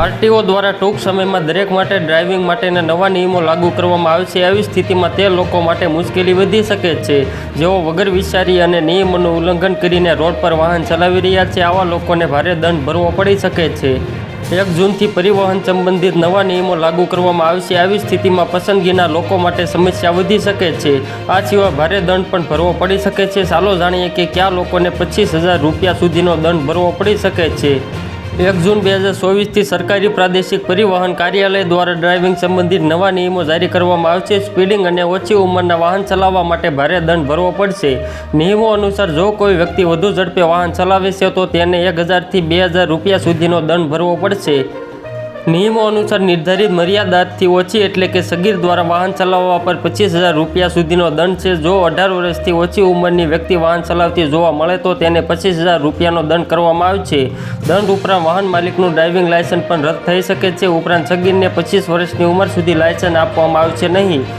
RTO દ્વારા ટૂંક સમયમાં દરેક માટે ડ્રાઇવિંગ માટેના નવા નિયમો લાગુ કરવામાં આવશે. આવી સ્થિતિમાં તે લોકો માટે મુશ્કેલી વધી શકે છે. જેઓ વગર વિચારી અને નિયમોનું ઉલ્લંઘન કરીને રોડ પર વાહન ચલાવી રહ્યા છે, આવા લોકોને ભારે દંડ ભરવો પડી શકે છે. એક જૂનથી પરિવહન સંબંધિત નવા નિયમો લાગુ કરવામાં આવશે. આવી સ્થિતિમાં પસંદગીના લોકો માટે સમસ્યા વધી શકે છે. આ સિવાય ભારે દંડ પણ ભરવો પડી શકે છે. ચાલો જાણીએ કે કયા લોકોને પચીસ હજાર રૂપિયા સુધીનો દંડ ભરવો પડી શકે છે. એક જૂન બે હજાર ચોવીસથી સરકારી પ્રાદેશિક પરિવહન કાર્યાલય દ્વારા ડ્રાઇવિંગ સંબંધિત નવા નિયમો જારી કરવામાં આવશે. સ્પીડિંગ અને ઓછી ઉંમરના વાહન ચલાવવા માટે ભારે દંડ ભરવો પડશે. નિયમો અનુસાર જો કોઈ વ્યક્તિ વધુ ઝડપે વાહન ચલાવે છે તો તેને એક હજારથી બે હજાર રૂપિયા સુધીનો દંડ ભરવો પડશે. નિયમો અનુસાર નિર્ધારિત મર્યાદાથી ઓછી એટલે કે સગીર દ્વારા વાહન ચલાવવા પર પચીસ હજાર રૂપિયા સુધીનો દંડ છે. જો અઢાર વર્ષથી ઓછી ઉંમરની વ્યક્તિ વાહન ચલાવતી જોવા મળે તો તેને પચીસ હજાર રૂપિયાનો દંડ કરવામાં આવે છે. દંડ ઉપરાંત વાહન માલિકનું ડ્રાઇવિંગ લાયસન્સ પણ રદ થઈ શકે છે. ઉપરાંત સગીરને પચીસ વર્ષની ઉંમર સુધી લાયસન્સ આપવામાં આવશે નહીં.